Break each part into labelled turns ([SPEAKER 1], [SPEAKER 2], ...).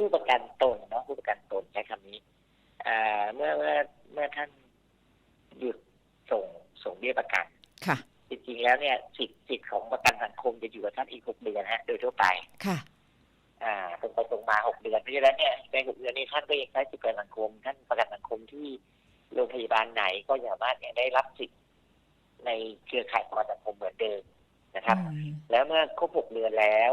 [SPEAKER 1] ผู้ประกันตนเนาะผู้ประกันตนใช้คำนี้อ่าเมื่อเมื่อเมื่อท่านหยุดส่งส่งเบี้ยประกัน
[SPEAKER 2] ค่ะ
[SPEAKER 1] จริงๆแล้วเนี่ยสิทธิ์สิทธิ์ของประกันสังคมจะอยู่กับท่านอีกหกเดือนฮะ โดยทั่วไป
[SPEAKER 2] ค่ะ
[SPEAKER 1] อ่าตรงไปตรงมาหกเดือนเพราะฉะนั้นเนี่ยในหกเดือนนี้ท่านก็ยังใช้สิทธิประกันสังคม ท่านประกันสังคมที่โรงพยาบาลไหนก็สามารถเนี่ยได้รับสิทธิ์ในเครือข่ายประกันสังคมเหมือนเดิมนะครับ
[SPEAKER 2] อืม
[SPEAKER 1] แล้วเมื่อครบหกเดือนแล้ว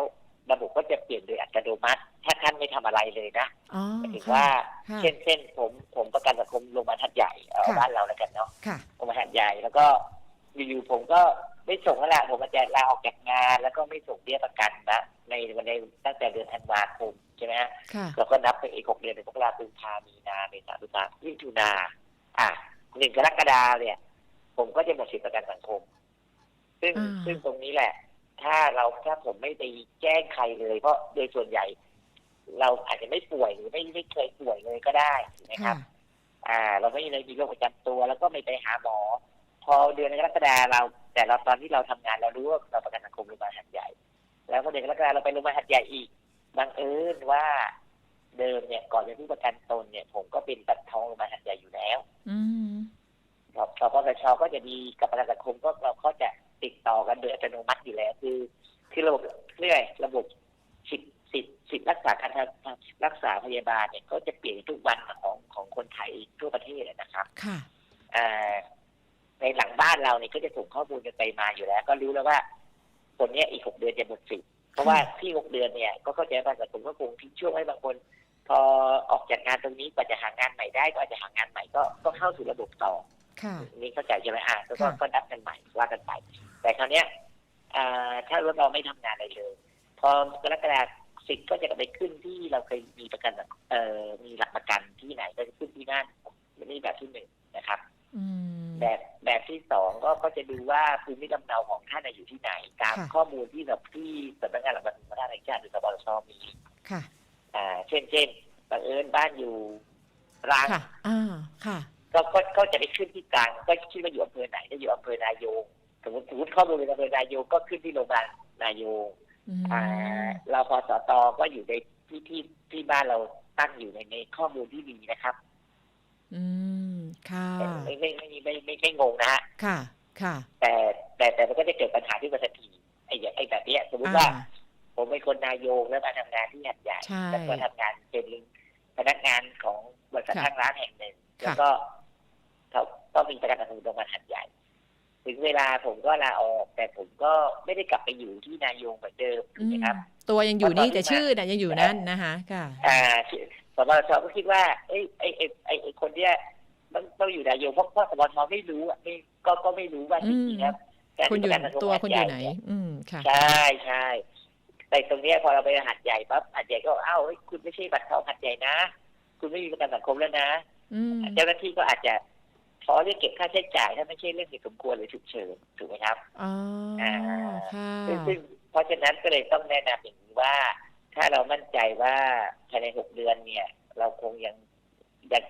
[SPEAKER 1] ระบบก็จะเปลี่ยนโดยอัตโนมัติ ถ้าท่านไม่ทำอะไรเลยนะ
[SPEAKER 2] อ๋อ
[SPEAKER 1] หมายถึง
[SPEAKER 2] ค่ะ
[SPEAKER 1] ว่า
[SPEAKER 2] ค่ะ
[SPEAKER 1] เช่นเช่นผมผมประกันสังคมโรงพยาบาลทัดใหญ่เอา
[SPEAKER 2] ค่ะ
[SPEAKER 1] บ้านเราแล้วกันเนาะ
[SPEAKER 2] ค่ะ
[SPEAKER 1] โรงพยาบาลทัดใหญ่แล้วก็อยู่ๆผมก็ไม่ส่งแล้วล่ะผมอาจจะลาออกจากงาน แล้วก็ไม่ส่งเบี้ยประกันนะในวันในตั้งแต่เดือนธันวาคมใช่ไหมฮะ
[SPEAKER 2] ค่ะ
[SPEAKER 1] เราก็นับไปอีกหกเดือนเป็นมกราคมกุมภามีนาเมษาพฤษภามิถุนาอะหนึ่งกรกฎาเนี่ย ผมก็จะหมดสิทธิประกันสังคม ซึ่ง
[SPEAKER 2] อ่า
[SPEAKER 1] ซึ่งตรงนี้แหละ ถ้าเราถ้าผมไม่ไปแจ้งใครเลย เพราะโดยส่วนใหญ่ เราอาจจะไม่ป่วยหรือไม่ไม่เคยป่วยเลยก็ได้นะค
[SPEAKER 2] ค่ะ
[SPEAKER 1] รับ อ่า เราไม่เลยมีโรคประจำตัวแล้วก็ไม่ไปหาหมอ พอเดือนกรกฎาเรา แต่เราตอนที่เราทำงานเรารู้ว่าเราประกันสังคมโรงพยาบาลหัดใหญ่ แล้วพอเดือนกรกฎาเราไปโรงพยาบาลหัดใหญ่อีกบังเอิญว่าเดิมเนี่ยก่อนจะผู้ประกันตนเนี่ย ผมก็เป็นบัตรทองโรงพยาบาลหัดใหญ่อยู่แล้ว
[SPEAKER 2] อืม
[SPEAKER 1] ครับสปสชก็จะดีกับประกันสังคมก็เราก็จะติดต่อกันโดยอัตโนมัติอยู่แล้ว คือ คือระบบเรื่อยระบบ สิทธิ์สิทธิ์สิทธิ์รักษาการรักษาพยาบาลเนี่ยก็จะเปลี่ยนทุกวันของของคนไทยทั่วประเทศนะครับ
[SPEAKER 2] ค่ะ
[SPEAKER 1] อ่าในหลังบ้านเราเนี่ยก็จะส่งข้อมูลกันไปมาอยู่แล้ว ก็รู้แล้วว่าคนเนี้ยอีกหกเดือนจะหมดสิทธิ์เพราะว่าที่หกเดือนเนี่ยก็เข้าใจว่าสังคมก็คงทิ้งช่วงให้บางคน พอออกจากงานตรงนี้กว่าจะหางานใหม่ได้ก็อาจจะหางานใหม่ก็ก็เข้าสู่ระบบต่อ
[SPEAKER 2] ค่ะ
[SPEAKER 1] นี่เข้าใจใช่ไหมอะก็ก็
[SPEAKER 2] ค่ะ
[SPEAKER 1] ก็นับกันใหม่ว่ากันไปแต่คราวเนี้ยอ่าถ้าเราไม่ทำงานอะไรเลย พอกรกฎา สิทธิ์ก็จะกลับไปขึ้นที่เราเคยมีประกันเอ่อมีหลักประกันที่ไหนก็จะขึ้นที่นั่นนี่แบบที่หนึ่งนะครับ
[SPEAKER 2] อืม
[SPEAKER 1] แบบแบบที่สองก็ก็จะดูว่าภูมิลำเนาของท่านน่ะอยู่ที่ไหน ตาม
[SPEAKER 2] ค่ะ
[SPEAKER 1] ข้อมูลที่แบบที่สำนักงานหลักประกันสุขภาพแห่งชาติหรือสปสชมี
[SPEAKER 2] ค่ะ
[SPEAKER 1] อ่า เช่นเช่นบังเอิญบ้านอยู่รัง
[SPEAKER 2] ค่ะอ่าค่ะ
[SPEAKER 1] ก็ก็ก็จะไปขึ้นที่กลางก็คิดว่าอยู่อำเภอไหนถ้าอยู่อำเภอนายงสมมติสมมติข้อมูลเป็นอำเภอนายงก็ขึ้นที่โรงพยาบาลนายง
[SPEAKER 2] อืม
[SPEAKER 1] อ่า เราพอสตก็อยู่ในที่ที่ที่บ้านเราตั้งอยู่ในในข้อมูลที่มีนะครับ
[SPEAKER 2] อืม ค่ะ
[SPEAKER 1] ไม่ไม่ไม่ไม่ไม่ไม่ไม่งงนะฮะ
[SPEAKER 2] ค่ะ ค่ะ
[SPEAKER 1] แต่แต่แต่มันก็จะเกิดปัญหาที่มาทันทีไอ้อย่างไอ้แบบเนี้ยสมมติ
[SPEAKER 2] อ่า
[SPEAKER 1] ว่า ผมเป็นคนนายงแล้วมาทำงานที่หัดใหญ่
[SPEAKER 2] ใช่
[SPEAKER 1] แล้วก็ทำงานเป็นพนักงานของบริษัท
[SPEAKER 2] ค่ะ
[SPEAKER 1] ทางร้านแห่งหนึ่ง
[SPEAKER 2] ค่ะ
[SPEAKER 1] แล้วก็เขาก็มีประกันสังคมโรงพยาบาลหัดใหญ่ ถึงเวลาผมก็ลาออก แต่ผมก็ไม่ได้กลับไปอยู่ที่นายงเหมือนเดิมถู
[SPEAKER 2] อื
[SPEAKER 1] กไหม
[SPEAKER 2] ม
[SPEAKER 1] ครับ
[SPEAKER 2] ตัวยังอยู่
[SPEAKER 1] เพราะตอน
[SPEAKER 2] นี่แต่
[SPEAKER 1] ที่มา
[SPEAKER 2] ชื่อน่ะยังอยู่นั่นนะคะค่ะ
[SPEAKER 1] อ่าสปชก็คิดว่าเอ้ยไอ้ไอ้ไอ้ไอ้คนเนี้ยต้องต้องอยู่นายงเพราะเพราะสปชไม่รู้อะไม่ก็ก็ไม่รู้ว่าจริงๆแล้วการ
[SPEAKER 2] คุณอยู่
[SPEAKER 1] ที่ประกันสังม
[SPEAKER 2] ตัว
[SPEAKER 1] หัด
[SPEAKER 2] คุณอ
[SPEAKER 1] ใหญ่
[SPEAKER 2] ยู่ไหน
[SPEAKER 1] เนี่ย
[SPEAKER 2] อืมค่ะ
[SPEAKER 1] ใช่ใช่แต่ตรงเนี้ยพอเราไปหัดใหญ่ปั๊บหัดใหญ่ก็บอกอ้าวเฮ้ยคุณไม่ใช่บัตรทองหัดใหญ่นะ คุณไม่มีประกันสังคมแล้วนะ
[SPEAKER 2] อืม
[SPEAKER 1] เจ้าหน้าที่ก็อาจจะ ขอเรียกเก็บค่าใช้จ่ายถ้าไม่ใช่เรื่องเหตุสมควรหรือฉุกเฉินถูกไหมครับ
[SPEAKER 2] อ๋อ
[SPEAKER 1] อ่า
[SPEAKER 2] ค่ะ
[SPEAKER 1] ซึ่งซึ่งเพราะฉะนั้นก็เลยต้องแนะนำอย่างนี้ว่า ถ้าเรามั่นใจว่าภายในหกเดือนเนี่ย เราคงยังยัง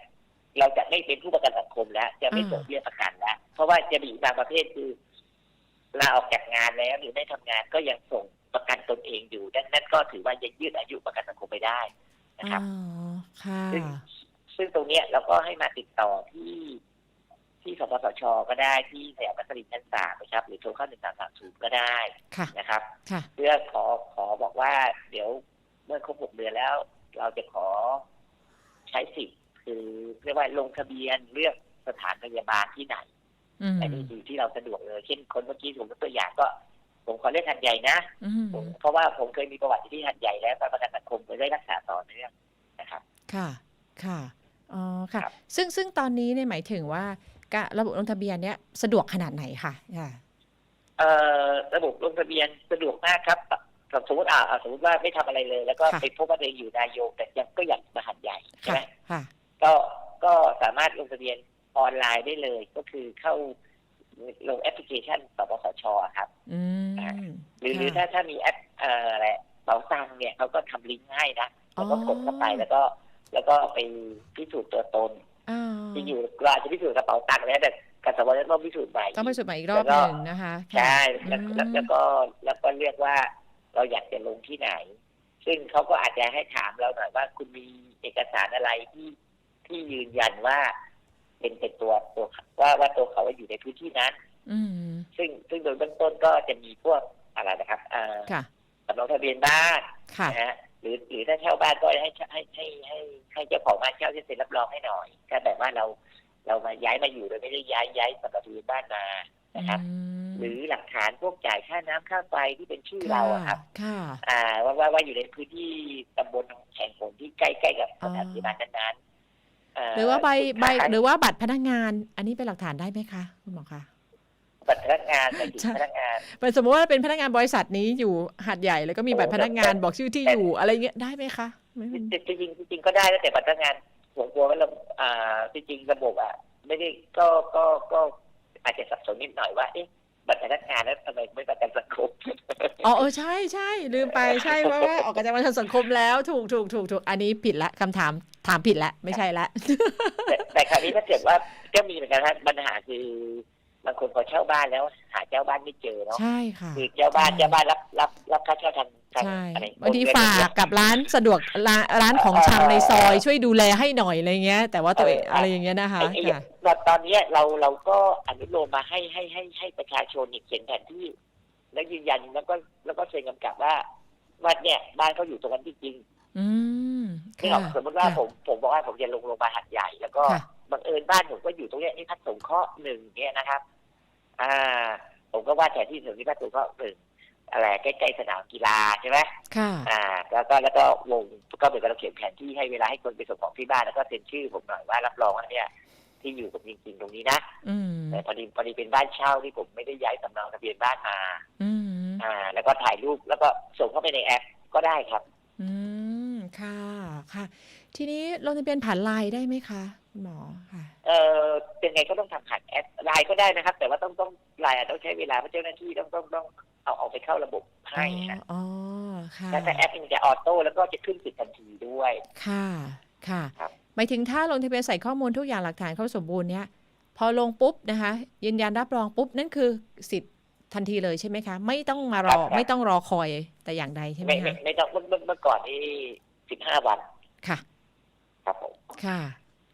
[SPEAKER 1] เราจะไม่เป็นผู้ประกันสังคมแล้ว จะไม่ส่งเบี้ยประกันแล้ว เพราะว่าจะมีบางประเภทคือลาออกจากงานแล้วหรือไม่ทำงานก็ยังส่งประกันตนเองอยู่ดังนั้นก็ถือว่ายังยืดอายุประกันสังคมไปได้นะครับ
[SPEAKER 2] อ๋อค่ะ
[SPEAKER 1] ซึ่งซึ่งตรงเนี้ยเราก็ให้มาติดต่อที่ ที่สปสชก็ได้ที่สยามนักสินชั้นสามนะครับ หรือโทรเข้าหนึ่งสามสามศูนย์ก็ได้
[SPEAKER 2] ค่ะ
[SPEAKER 1] นะครับ
[SPEAKER 2] ค่ะ
[SPEAKER 1] เพื่อขอขอบอกว่า เดี๋ยวเมื่อครบหกเดือนแล้ว เราจะขอใช้สิทธิ์คือเรียกว่าลงทะเบียนเลือกสถานพยาบาลที่ไหน
[SPEAKER 2] อืม
[SPEAKER 1] อันนี้อยู่ที่เราสะดวกเลย เช่นคนเมื่อกี้ผมยกตัวอย่างก็ ผมขอเลือกหัดใหญ่นะ
[SPEAKER 2] อืม
[SPEAKER 1] ผมเพราะว่าผมเคยมีประวัติที่หัดใหญ่แล้วประกันสังคมไปได้รักษาต่อเนื่องนะครับ
[SPEAKER 2] ค่ะ ค่ะอ๋อค่ะ
[SPEAKER 1] ครับ
[SPEAKER 2] ซึ่งซึ่งตอนนี้เนี่ยหมายถึงว่ากา รระบบลงทะเบียนเนี้ยสะดวกขนาดไหนคะค่ะ
[SPEAKER 1] เอ่อระบบลงทะเบียนสะดวกมากครับสมมติอ่าอ่าสมมติว่าไม่ทำอะไรเลย แล้วก็
[SPEAKER 2] ค่ะ
[SPEAKER 1] ไปพบว่าตัวเองอยู่นายกแต่ยังก็อยากมาหัดใหญ่ใช่
[SPEAKER 2] ค่ะ
[SPEAKER 1] ไหม
[SPEAKER 2] ค่ะ
[SPEAKER 1] ก็ก็สามารถลงทะเบียนออนไลน์ได้เลย ก็คือเข้าลงแอปพลิเคชันสปสชครับ
[SPEAKER 2] อืม
[SPEAKER 1] หรือหรือถ้าถ้ามีแอปเอ่ออะไรเป๋าตังค์เนี่ยเขาก็ทำลิงก์ให้นะแล้วก็กดเข้าไปแล้วก็ แล้วก็ไปพิสูจน์ตัวตน
[SPEAKER 2] อ่า
[SPEAKER 1] ที่อยู่เราอาจจะพิสูจน์กระเป๋าตังค์แล้วแต่กับสปสชต้องพิสูจน์ใหม่
[SPEAKER 2] ต้องไปสุดใหม่อีกรอบ
[SPEAKER 1] แล้ว
[SPEAKER 2] ห
[SPEAKER 1] ก็
[SPEAKER 2] นึ่งนะคะ
[SPEAKER 1] ใช่
[SPEAKER 2] ค่ะ
[SPEAKER 1] แล้วแล้ว
[SPEAKER 2] อืม
[SPEAKER 1] แล้วก็แล้วก็เรียกว่าเราอยากจะลงที่ไหน ซึ่งเขาก็อาจจะให้ถามเราหน่อยว่า คุณมีเอกสารอะไรที่ที่ยืนยันว่า เป็นเป็นตัวตัวว่าว่าตัวเขาอยู่ในพื้นที่นั้น
[SPEAKER 2] อืม
[SPEAKER 1] ซึ่งซึ่งโดยเบื้องต้นก็จะมีพวกอะไรนะครับอ่า
[SPEAKER 2] ค่ะ
[SPEAKER 1] สำเนาทะเบียนบ้าน
[SPEAKER 2] ค่ะ
[SPEAKER 1] นะฮะห รือหรือถ้าเช่าบ้านก็ให้ให้ให้ให้ให้เจ้าของบ้านเช่าที่เซ็นรับรองให้หน่อยถ้าแบบว่าเราเรามาย้ายมาอยู่โดยไม่ได้ย้ายย้ายสำเนาทะเบียนบ้านมานะครับ
[SPEAKER 2] อืม
[SPEAKER 1] หรือหลักฐานพวกจ่ายค่าน้ำค่าไฟที่เป็นชื่อเราอะครับ
[SPEAKER 2] ค่ะ
[SPEAKER 1] อ่าว่าว่าว่าอยู่ในพื้นที่ตำบลแห่งผลที่ใกล้ใกล้กับสถานพยาบาลนั้นๆ
[SPEAKER 2] หรือว่าใบใบ
[SPEAKER 1] สุดท้ย
[SPEAKER 2] หรือว่าบัตรพนักงาน อันนี้เป็นหลักฐานได้ไหมคะคุณหมอคะ
[SPEAKER 1] บัตรพนักงานไปถึง
[SPEAKER 2] ใช่
[SPEAKER 1] พนักงาน
[SPEAKER 2] เป็นสมมติว่าเป็นพนักงานบริษัทนี้อยู่หาดใหญ่แล้วก็มีบัตรพนักงานบอกชื่อที่อยู่อะไรเงี้ยได้ไหมคะไม่เป็น
[SPEAKER 1] จริงจริงจริงๆก็ได้แล้วแต่บัตรพนักงานผมกลัวว่าเราอ่าจริงๆระบบอะไม่ได้ก็ก็ก็อาจจะสับสนนิดหน่อยว่าเอ๊ะบัตรพนักงานแล้วทำไมไม่ประกันสังคม
[SPEAKER 2] อ๋อเออใช่ใช่ลืมไปใช่ว่าว่าออกจากบันเทิงสังคมแล้วถูกถูกถูกถูกอันนี้ผิดละคำถามถามผิดละไม่ใช่ละ
[SPEAKER 1] แต่แต่คราวนี้ถ้าเกิดว่าก็มีเหมือนกันครับปัญหาคือ บางคนพอเช่าบ้านแล้ว หาเจ้าบ้านไม่เจอเนาะ
[SPEAKER 2] ใช่ค่ะ
[SPEAKER 1] คือเจ้าบ้าน
[SPEAKER 2] ใช่
[SPEAKER 1] เจ้าบ้านรับรับรับค่าเช่าทางทาง
[SPEAKER 2] ใช่
[SPEAKER 1] อะไร
[SPEAKER 2] บางที
[SPEAKER 1] โอนเงิน
[SPEAKER 2] ฝากกับร้านสะดวกร้านร้านของชำในซอยช่วยดูแลให้หน่อยอะไรเงี้ย แต่ว่าตัวเองอะไรอย่างเงี้ยนะคะ
[SPEAKER 1] ไอ้ไอ้
[SPEAKER 2] ค่ะ
[SPEAKER 1] ตอนตอนเนี้ยเราเราก็อนุโลมมาให้ให้ให้ให้ประชาชนเนี่ยเขียนแผนที่ แล้วยืนยันแล้วก็แล้วก็เซ็นกำกับว่าว่าเนี่ยบ้านเขาอยู่ตรงนั้นจริง
[SPEAKER 2] อืม
[SPEAKER 1] ๆที่
[SPEAKER 2] ค่ะ
[SPEAKER 1] สมมติว่า
[SPEAKER 2] ค่ะ
[SPEAKER 1] ผมผมบอกว่าผมจะลงโรงพยาบาลหัดใหญ่แล้วก็
[SPEAKER 2] ค่ะ
[SPEAKER 1] บังเอิญบ้านผมก็อยู่ตรงเนี้ยนี่พัดสงเคราะห์หนึ่งเนี่ยนะครับ อ่า ผมก็ว่าแผนที่ถึงที่พัดสงเคราะห์หนึ่งอะไรใกล้ๆสนามกีฬาใช่ไหม
[SPEAKER 2] ค่ะ
[SPEAKER 1] อ่า แล้วก็แล้วก็วงก็เหมือนกับเราเขียนแผนที่ให้เวลาให้คนไปส่งของที่บ้านแล้วก็เซ็นชื่อผมหน่อยว่ารับรองว่าเนี่ยที่อยู่ผมจริงๆตรงนี้นะ
[SPEAKER 2] อืม
[SPEAKER 1] แต่พอดีพอดีเป็นบ้านเช่าที่ผมไม่ได้ย้ายสำเนาทะเบียนบ้านมา
[SPEAKER 2] อืม
[SPEAKER 1] อ่า แล้วก็ถ่ายรูปแล้วก็ส่งเข้าไปในแอปก็ได้ครับ
[SPEAKER 2] อืม ค่ะ ค่ะ ทีนี้ลงทะเบียนผ่านไลน์ได้ไหมคะคุณหมอค่ะ
[SPEAKER 1] เออเป็นไงก็ต้องทำผ่านแอปไลน์ก็ได้นะครับ แต่ว่าต้องต้องไลน์อาจต้องใช้เวลาเพราะเจ้าหน้าที่ต้องต้องต้องเอาเอาไปเข้าระบบให้
[SPEAKER 2] อ๋อ
[SPEAKER 1] ฮะ
[SPEAKER 2] อ๋อค่ะ
[SPEAKER 1] แล้วถ้าแอปมันจะออโต้แล้วก็จะขึ้นสิทธิ์ทันทีด้วย
[SPEAKER 2] ค่ะค่ะ
[SPEAKER 1] ครับ
[SPEAKER 2] หมายถึงถ้าลงทะเบียนใส่ข้อมูลทุกอย่างหลักฐานเขาสมบูรณ์เนี้ยพอลงปุ๊บนะคะ ยืนยันรับรองปุ๊บนั่นคือสิทธิ์ทันทีเลยใช่ไหมคะ ไม่ต้องมารอไม่ต้องรอคอยแต่อย่างใดใช่ไหม
[SPEAKER 1] ไม่ไม่
[SPEAKER 2] คะ
[SPEAKER 1] ไม่ต้องเมื่อเมื่อเมื่อก่อนนี่สิบห้าวัน
[SPEAKER 2] ค่ะ
[SPEAKER 1] ครับผม
[SPEAKER 2] ค่ะ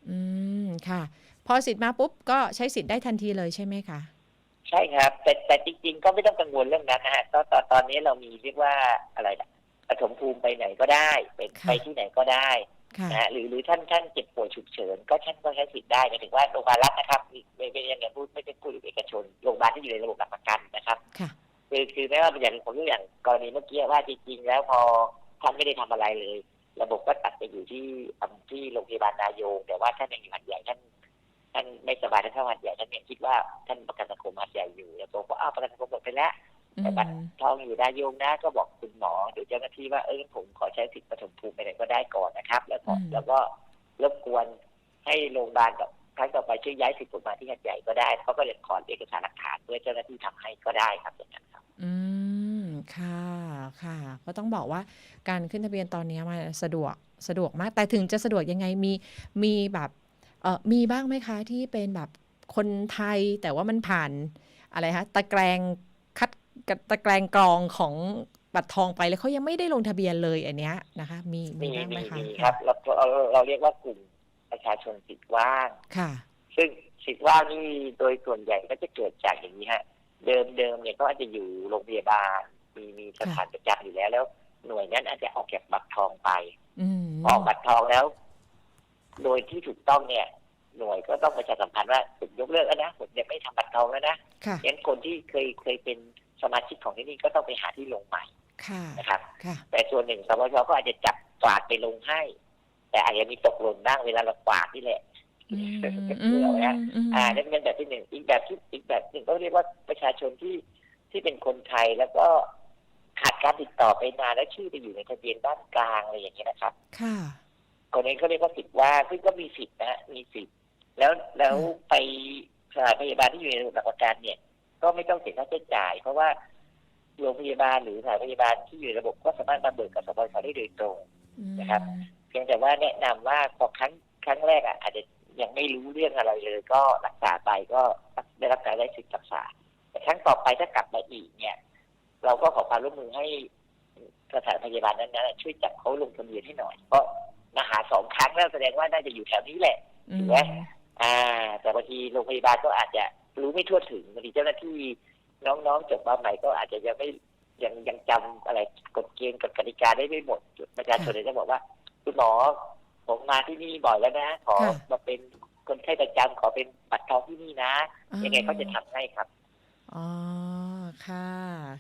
[SPEAKER 2] อืมค่ะ พอสิทธิ์มาปุ๊บก็ใช้สิทธิ์ได้ทันทีเลยใช่ไหมคะ
[SPEAKER 1] ใช่ครับ แต่แต่จริง ๆ ก็ไม่ต้องกังวลเรื่องนั้นนะฮะตอนตอนตอนนี้เรามีเรียกว่าอะไรนะปฐมภูมิไปไหนก็ได้ไป
[SPEAKER 2] ค่ะ
[SPEAKER 1] ไปที่ไหนก็ได้
[SPEAKER 2] ค่ะ
[SPEAKER 1] นะฮะหรือหรือท่านท่านเจ็บป่วยฉุกเฉิน ก็ท่านก็ใช้สิทธิ์ได้หมายถึงว่าโรงพยาบาลรัฐนะครับไม่ไม่ยังไงพูดไม่ได้พูดถึงเอกชนโรงพยาบาลที่อยู่ในระบบหลักประกันนะครับ
[SPEAKER 2] ค่ะ
[SPEAKER 1] คือคือไม่ว่าเป็นอย่างผมยกอย่างกรณีเมื่อกี้ว่าจริงๆแล้วพอท่านไม่ได้ทำอะไรเลย ระบบก็ตัดไปอยู่ที่อำที่โรงพยาบาลนายงแต่ว่าท่านยังอยู่หัดใหญ่ท่าน ท่านไม่สบายท่านเข้าหัดใหญ่ท่านยังคิดว่าท่านประกันสังคมหัดใหญ่อยู่แล้วผมก็อ้าวประกันสังคมหมดไปแล้ว
[SPEAKER 2] อื
[SPEAKER 1] แต่
[SPEAKER 2] ม
[SPEAKER 1] บัตรทองอยู่นายงนะก็บอกคุณหมอหรือเจ้าหน้าที่ว่าเออผมขอใช้สิทธิ์ปฐมภูมิไปไหนก็ได้ก่อนนะครับ แล้วก็แล้วก็รบกวนให้โรงพยาบาลกับครั้งต่อไปช่วยย้ายสิทธิ์ผมมาที่หัดใหญ่ก็ได้เขาก็เลยขอเอกสารหลักฐานเพื่อเจ้าหน้าที่ทำให้ก็ได้ครับอย่างนั้นครับ
[SPEAKER 2] อืมค่ะค่ะ ก็ต้องบอกว่าการขึ้นทะเบียนตอนนี้มันสะดวกสะดวกมาก แต่ถึงจะสะดวกยังไงมีมีแบบ เออมีบ้างไหมคะที่เป็นแบบคนไทยแต่ว่ามันผ่านอะไรคะตะแกรงคัดกับตะแกรงกรองของบัตรทองไปแล้วเขายังไม่ได้ลงทะเบียนเลยอันเนี้ยนะคะ มีมี
[SPEAKER 1] มี
[SPEAKER 2] บ้างไหม
[SPEAKER 1] มี
[SPEAKER 2] คะ
[SPEAKER 1] มีครับเราเราเราเรียกว่ากลุ่มประชาชนสิทธิ์ว่าง
[SPEAKER 2] ค่ะ
[SPEAKER 1] ซึ่งสิทธิ์ว่างนี่โดยส่วนใหญ่ก็จะเกิดจากอย่างนี้ฮะ เดิมเดิมเนี่ยก็อาจจะอยู่โรงพยาบาล มีมีสถานประจำอยู่แล้วแล้ว หน่วยนั้นอาจจะออกจากบัตรทองไป
[SPEAKER 2] อืม
[SPEAKER 1] ออกบัตรทองแล้ว โดยที่ถูกต้องเนี่ยหน่วยก็ต้องประชาสัมพันธ์ว่าผมยกเลิกแล้วนะผมจะไม่ทำบัตรทองแล้วนะ
[SPEAKER 2] ค่ะ
[SPEAKER 1] งั้นคนที่เคยเคยเป็นสมาชิกของที่นี่ก็ต้องไปหาที่ลงใหม่
[SPEAKER 2] ค่ะ
[SPEAKER 1] นะครับ
[SPEAKER 2] ค่ะ
[SPEAKER 1] แต่ส่วนหนึ่งสวชก็อาจจะจับฝากไปลงให้ แต่อาจจะมีตกหล่นบ้างเวลาเราฝากนี่แหละ
[SPEAKER 2] อืม
[SPEAKER 1] เอ
[SPEAKER 2] อืม
[SPEAKER 1] อนะ
[SPEAKER 2] อืม
[SPEAKER 1] อ่านั่นเป็นแบบที่หนึ่งอีกแบบที่อีกแบบหนึ่งก็เรียกว่าประชาชนที่ที่เป็นคนไทยแล้วก็ขาดการติดต่อไปนานแล้วชื่อไปอยู่ในทะเบียนบ้านกลางอะไรอย่างเงี้ยนะครับ
[SPEAKER 2] ค่ะ
[SPEAKER 1] คนนี้เขาเรียกว่าสิทธิ์ว่างซึ่งก็มีสิทธิ์นะมีสิทธิ์แล้วแล้วไปสถานพยาบาลที่อยู่ในระบบหลักประกันเนี่ย ก็ไม่ต้องเสียค่าใช้จ่าย เพราะว่าโรงพยาบาลหรือสถานพยาบาลที่อยู่ในระบบก็สามารถมาเบิกกับสปสได้โดยตรงนะครับ เพียงแต่ว่าแนะนำว่าพอครั้งครั้งแรกอะอาจจะยังไม่รู้เรื่องอะไรเลยก็รักษาไปก็ได้รับการได้สิทธิ์รักษา แต่ครั้งต่อไปถ้ากลับมาอีกเนี่ย เราก็ขอความร่วมมือให้สถานพยาบาลนั้นๆช่วยจับเขาลงทะเบียนให้หน่อย เพราะ มาหาสองครั้งแล้วแสดงว่าน่าจะอยู่แถวนี้แหละ
[SPEAKER 2] อื
[SPEAKER 1] ถู
[SPEAKER 2] ม
[SPEAKER 1] กไหมอ่า แต่บางทีโรงพยาบาลก็อาจจะรู้ไม่ทั่วถึงบางทีเจ้าหน้าที่น้องๆจบมาใหม่ก็อาจจะยังไม่ยังยังจำอะไรกฎเกณฑ์กฎกติกาได้ไม่หมดประชาชนเลยจะบอกว่าคุณหมอผมมาที่นี่บ่อยแล้วนะ ขอ
[SPEAKER 2] ค่ะ
[SPEAKER 1] มาเป็นคนไข้ประจำขอเป็นบัตรทองที่นี่นะ ยังไงเขาจะทำให้ครับ
[SPEAKER 2] อ๋อค่ะ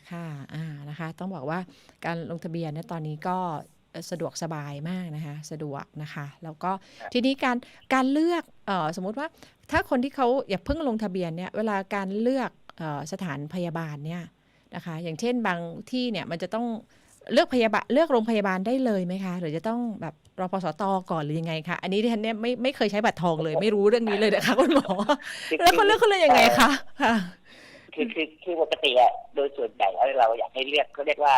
[SPEAKER 2] ค่ะอ่านะคะ ต้องบอกว่าการลงทะเบียนเนี่ยตอนนี้ก็เอ่อ สะดวกสบายมากนะคะ สะดวกนะคะ แล้วก็
[SPEAKER 1] ครับ
[SPEAKER 2] ทีนี้การการเลือกเอ่อสมมุติว่าถ้าคนที่เขาอย่าเพิ่งลงทะเบียนเนี่ยเวลาการเลือกเอ่อสถานพยาบาลเนี่ยนะคะ อย่างเช่นบางที่เนี่ยมันจะต้องเลือกพยาบาลเลือกโรงพยาบาลได้เลยไหมคะ หรือจะต้องแบบรพสตก่อนหรือยังไงคะอันนี้ดิฉันเนี่ยไม่ไม่เคยใช้บัตรทองเลย ไม่รู้เรื่องนี้เลยนะคะคุณหมอแล้วเขาเลือกเขาเลือกยังไงคะค่ะ
[SPEAKER 1] คือคือคือปกติอะโดยส่วนใหญ่แล้วเราอยากให้เลือกเขาเรียกว่า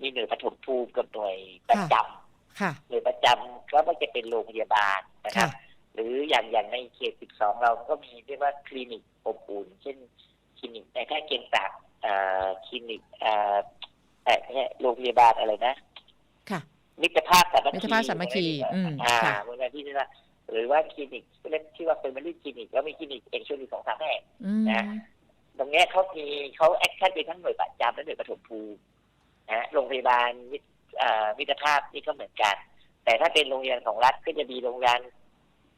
[SPEAKER 1] มีหน่วยปฐมภูมิกับหน่วยประจำ
[SPEAKER 2] ค่ะ
[SPEAKER 1] หน่วยประจำก็ไม่จะเป็นโรงพยาบาลนะครับ
[SPEAKER 2] ค่ะ
[SPEAKER 1] หรืออย่างอย่างในเขต 12 เราก็มีเรียกว่าคลินิกอบอุ่น เช่นคลินิกในแพทย์เกียงศักดิ์เอ่อคลินิกเอ่อเอ่อเนี่ยโรงพยาบาลอะไรนะ
[SPEAKER 2] ค่ะ
[SPEAKER 1] มิตรภาพสามัคคี
[SPEAKER 2] มิตรภาพสามัคคีอืม
[SPEAKER 1] อ่า
[SPEAKER 2] ค่ะ
[SPEAKER 1] มูลนิธินี่นะหรือว่าคลินิกเรียกที่ว่าเป็นมิตรคลินิกแล้วมีคลินิกเอกชนอีกสองสามแห่ง
[SPEAKER 2] อืม
[SPEAKER 1] นะ ตรงเนี้ยเขามีเขาแอคชั่นเป็นทั้งหน่วยประจำและหน่วยปฐมภูมิ นะโรงพยาบาลมิตรเอ่อมิตรภาพนี่ก็เหมือนกัน แต่ถ้าเป็นโรงพยาบาลของรัฐก็จะมีโรงพยาบาล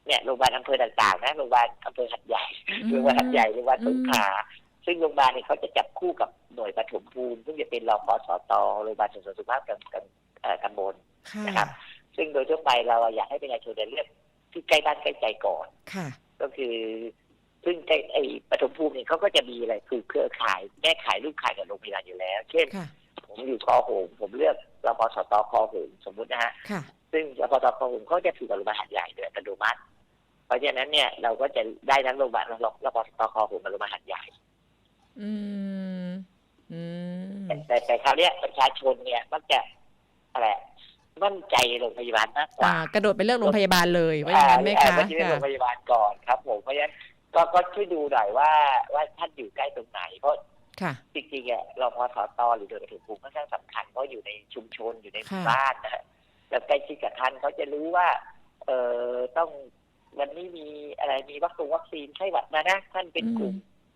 [SPEAKER 1] เนี่ยโรงพยาบาลอำเภอต่างๆนะโรงพยาบาลอำเภอหัดใหญ่โรงพยาบาลหัดใหญ่โรงพยาบาลสงขลาซึ่งโรงพยาบาลเนี่ยเขาจะจับคู่กับหน่วยปฐมภูมิ ซึ่งจะเป็นรพสตโรงพยาบาลส่งเสริมสุขภาพกำกำเอ่อตำบล
[SPEAKER 2] ค่ะ
[SPEAKER 1] นะครับ ซึ่งโดยทั่วไปเราอยากให้ประชาชนเลือกที่ใกล้บ้านใกล้ใจก่อน
[SPEAKER 2] ค่ะ
[SPEAKER 1] ก็คือซึ่งใกล้ไอ้ปฐมภูมิเนี่ยเขาก็จะมีอะไรคือเครือข่ายแม่ขายลูกขายกับโรงพยาบาลอยู่แล้ว เช่น
[SPEAKER 2] ค่ะ
[SPEAKER 1] ผมอยู่คอโหงผมเลือกรพสตคอโหงสมมุตินะฮะ
[SPEAKER 2] ค่ะ
[SPEAKER 1] ซึ่งรพสตคอโหงเขาจะถือกับโรงพยาบาลหัดใหญ่โดยอัตโนมัติ เพราะฉะนั้นเนี่ยเราก็จะได้ทั้งโรงพยาบาลรพสตคอโหงกับโรงพยาบาลหัดใหญ่
[SPEAKER 2] อืมอืม
[SPEAKER 1] แต่แต่แต่คราวเนี้ยประชาชนเนี่ยมักจะอะไรมั่นใจโรงพยาบาลมากกว่า
[SPEAKER 2] อ่ากระโดดไปเลือกโรงพยาบาลเลยว่าอย่างนั้นไหม
[SPEAKER 1] อ่า
[SPEAKER 2] คะ
[SPEAKER 1] อ่าที่โร
[SPEAKER 2] ค่ะ
[SPEAKER 1] งพยาบาลก่อนครับ ผมเพราะฉะนั้นก็ก็ช่วยดูหน่อยว่าว่าท่านอยู่ใกล้ตรงไหนเพราะ
[SPEAKER 2] ค่ะ
[SPEAKER 1] จริงๆอะรพสตหรือโดยปฐมภูมิค่อนข้างสำคัญเพราะอยู่ในชุมชนอยู่ในหมู่
[SPEAKER 2] ค่ะ
[SPEAKER 1] บ้านนะฮะแล้วใกล้ชิดกับท่านเขาจะรู้ว่า เออต้องวันนี้มีอะไรมีวัคซีนวัคซีนไข้หวัดมานะท่านเป็นกลุ่ม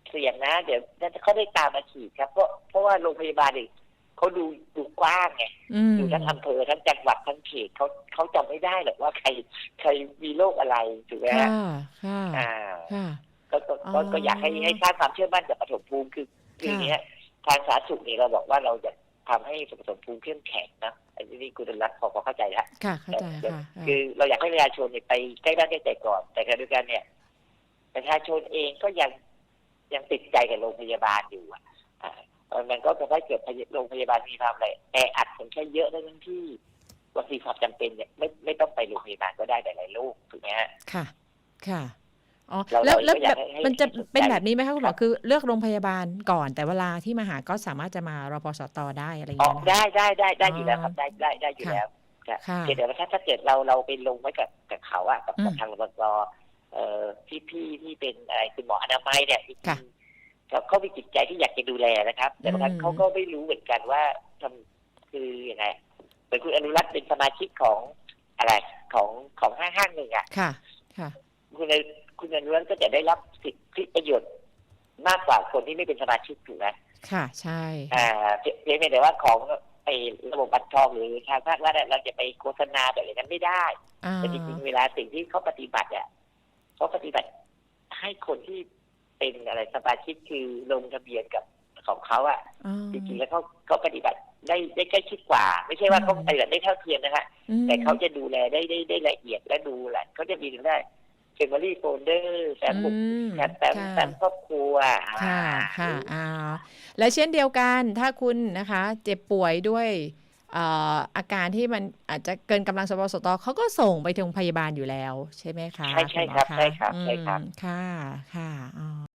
[SPEAKER 1] เสี่ยงนะ เดี๋ยวท่านเขาได้ตามมาฉีดครับ เพราะเพราะว่าโรงพยาบาลเองเขาดูดูกว้างไง
[SPEAKER 2] อืม
[SPEAKER 1] ดูทั้งอำเภอทั้งจังหวัดทั้งเขตเขาเขาจำไม่ได้หรอกว่าใครใครมีโรคอะไรถูกไหม
[SPEAKER 2] ค่ะ
[SPEAKER 1] ฮะ
[SPEAKER 2] ค่ะ
[SPEAKER 1] อ่า
[SPEAKER 2] ค่ะ
[SPEAKER 1] ก็ก็
[SPEAKER 2] อ๋อ
[SPEAKER 1] ก็ก็อยากให้ให้สร้างความเชื่อมั่นกับปฐมภูมิคือ คืออย่างเนี้ยทางสาธารณสุขนี่เราบอกว่าเราจะทำให้ปฐมภูมิเข้มแข็งนะอันนี้คุณรัตน์พอพอเข้าใจแล้ว
[SPEAKER 2] ค่ะเข้าใจค่ะ
[SPEAKER 1] คือเราอยากให้ประชาชนเนี่ยไปใกล้บ้านใกล้ใจก่อน แต่ขณะเดียวกันเนี่ย ประชาชนเองก็ยังยังติดใจกับโรงพยาบาลอยู่อะอ่ามันก็จะได้เกิดโรงพยาบาลมีความอะไรแออัดคนแค่เยอะได้ทั้งที่วัคซีนความจำเป็นเนี่ยไม่ไม่ต้องไปโรงพยาบาลก็ได้หลายๆโรคถูกไหมฮะ
[SPEAKER 2] ค่ะ ค่ะ อ๋อ
[SPEAKER 1] เรา
[SPEAKER 2] แล้ว
[SPEAKER 1] เรา
[SPEAKER 2] แล้ว
[SPEAKER 1] ก็อ
[SPEAKER 2] แบ
[SPEAKER 1] ยาก
[SPEAKER 2] บ
[SPEAKER 1] ให้ให้
[SPEAKER 2] มันจะ
[SPEAKER 1] ให้สนใจ
[SPEAKER 2] เป็นแบบนี้ไหมคะคุณหม
[SPEAKER 1] ครั
[SPEAKER 2] อบคือเลือกโรงพยาบาลก่อน แต่เวลาที่มาหาก็สามารถจะมารพสตได้อะไรอย่าง
[SPEAKER 1] อ๋อ
[SPEAKER 2] เงี้ยนะคะ
[SPEAKER 1] ได้ได้ได้ได้อยู่แล้ว
[SPEAKER 2] อ๋อ
[SPEAKER 1] ครับได้ได้ได้อยู่
[SPEAKER 2] ค่ะ
[SPEAKER 1] แล้วครับ
[SPEAKER 2] ค่ะ
[SPEAKER 1] เพียงแต่ว่าถ้าถ้าเกิดเราเราไปลงไว้กับกับเขาอะกับกับ
[SPEAKER 2] อืม
[SPEAKER 1] ทางรบกเอ่อพี่พี่ที่เป็นอะไรคุณหมออนามัยเนี่ยจริงๆ
[SPEAKER 2] ค่ะ
[SPEAKER 1] เขาเขามีจิตใจที่อยากจะดูแลนะครับ แต่บางครั้ง
[SPEAKER 2] อืม
[SPEAKER 1] เขาก็ไม่รู้เหมือนกันว่าทำคือยังไงเป็นคุณอนุรักษ์เป็นสมาชิกของอะไรของของห้างห้างหนึ่งอะ
[SPEAKER 2] ค่ะ ค่ะ
[SPEAKER 1] คุณอ คุณอนุรักษ์ก็จะได้รับสิทธิประโยชน์มากกว่าคนที่ไม่เป็นสมาชิกถูกไหม
[SPEAKER 2] ค่ะ ใช่
[SPEAKER 1] อ่าเพียเพียงแต่ว่าของไอ้ระบบบัตรทองหรือทางภาครัฐอะเราจะไปโฆษณาแบบอย่างนั้นไม่ได้
[SPEAKER 2] อ่า
[SPEAKER 1] แต่จริงๆเวลาสิ่งที่เขาปฏิบัติอะเขาปฏิบัติให้คนที่เป็นอะไรสมาชิกคือลงทะเบียนกับของเขาอะ
[SPEAKER 2] อ่า
[SPEAKER 1] จริงๆแล้วเขาเขาปฏิบัติได้ได้ใกล้ชิดกว่า ไม่ใช่ว่าเขา
[SPEAKER 2] อืม
[SPEAKER 1] ปฏิบัติได้เท่าเทียมนะฮะ
[SPEAKER 2] อืม
[SPEAKER 1] แต่เขาจะดูแลได้ได้ได้ละเอียดและดูแหละเขาจะมีถึงได้ เฟมิลี่โฟลเดอร์แฟ้มบุก
[SPEAKER 2] อืม
[SPEAKER 1] แฟ้มแฟ้ม
[SPEAKER 2] ค่ะ
[SPEAKER 1] แฟ้มครอบครัว
[SPEAKER 2] ค่ะ
[SPEAKER 1] อ่า
[SPEAKER 2] ค่ะอ่าและเช่นเดียวกันถ้าคุณนะคะ เจ็บป่วยด้วยเอ่ออาการที่มันอาจจะเกินกำลังสปสตเขาก็ส่งไปถึงพยาบาลอยู่แล้ว ใช่ไหมคะ
[SPEAKER 1] ใช่ใช่
[SPEAKER 2] ณหมอ
[SPEAKER 1] ครับะใช่ครับใช่ครับ
[SPEAKER 2] อืมค่ะค่ะอ๋อ